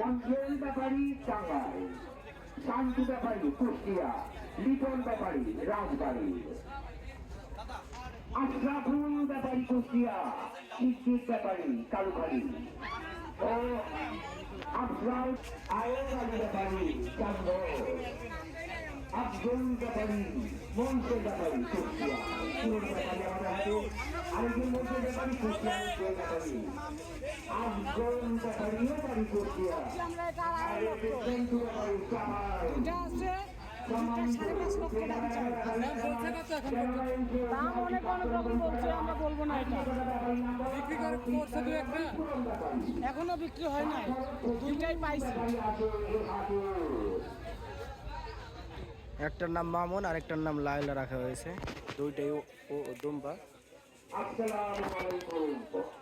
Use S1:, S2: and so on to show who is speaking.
S1: মঞ্জুর ব্যাপারী টাঙ্গাই শান্তি ব্যাপারী কুষ্টিয়া, লিটন ব্যাপারী রাজবাড়ী। আশরাফুল ব্যাপারী কুষ্টিয়া নিশ্চিত ব্যাপারী কালুখালী ও আফরাল আয়ন ব্যাপারী চান্দর। আব্দুল ব্যাপারী মঞ্চের ব্যাপারী কুষ্টিয়া। পুরো ব্যাপারী আমাদের হাতে।
S2: আমরা বলব না এটা
S3: বিক্রি একটা
S2: এখনও বিক্রি হয় নাই দুইটাই পাইছি
S4: একটার নাম মামুন আর একটার নাম লাইলা রাখা হয়েছে। দুইটাই ও দুম্বা।
S1: আসসালামু আলাইকুম।